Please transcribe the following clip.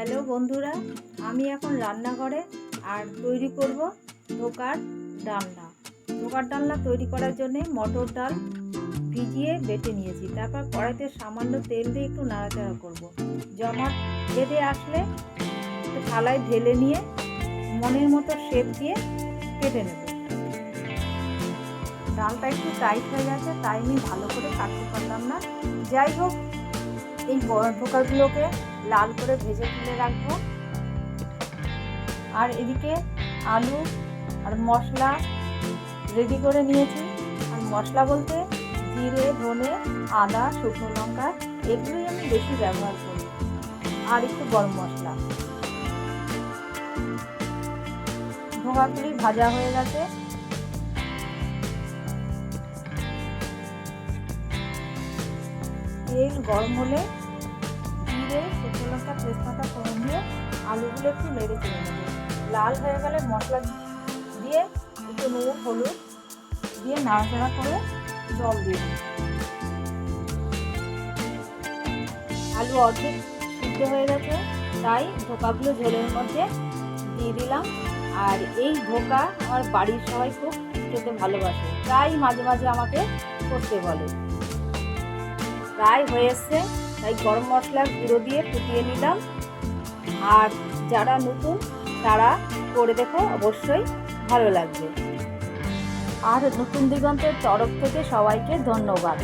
Hello বন্ধুরা, আমি এখন রান্নাঘরে আর তৈরি করব ধোকার ডালনা। ধোকার ডালনা তৈরি করার জন্যে মটর ডাল ভিজিয়ে বেটে নিয়েছি। তারপর কড়াইতে সামান্য তেল দিয়ে একটু নাড়াচাড়া করব। জমাট বেঁধে আসলে থালায় ঢেলে নিয়ে মনের মতো শেপ দিয়ে কেটে নেব। ডালটা একটু টাইট হয়ে গেছে, তাই আমি ভালো করে কাটতে পারলাম না। যাই হোক, এই ধোকাগুলোকে লাল করে ভেজে তুলে রাখব। আর এদিকে আলু আর মশলা রেডি করে নিয়েছি। আর মশলা বলতে জিরে, ধনে, আদা, শুকনো লঙ্কা, এগুলোই আমি বেশি ব্যবহার করি। আর একটু গরম মশলা। ধোকাগুলি ভাজা হয়ে গেছে। তেল গরম হলে জিরে শুকনো লঙ্কা তেজপাতা ফোড়ন দিয়ে আলুগুলো একটু নেড়ে চেড়ে নেব। লাল হয়ে গেলে মশলা দিয়ে একটু নুন, হলুদ দিয়ে নাড়াচাড়া করে জল দিয়ে দিই আলু অর্ধেক সিদ্ধ হয়ে গেছে, তাই ধোকাগুলো ঝোলের মধ্যে দিয়ে দিলাম। আর এই ধোকা আমার বাড়ির সবাই খুব খেতে ভালোবাসে, তাই মাঝে মাঝে আমাকে করতে বলে। প্রায় হয়ে এসছে তাই গরম মশলার গুঁড়ো দিয়ে ফুটিয়ে নিলাম। আর যারা নতুন, তারা করে দেখো, অবশ্যই ভালো লাগবে। আর নতুন দিগন্তের তরফ থেকে সবাইকে ধন্যবাদ।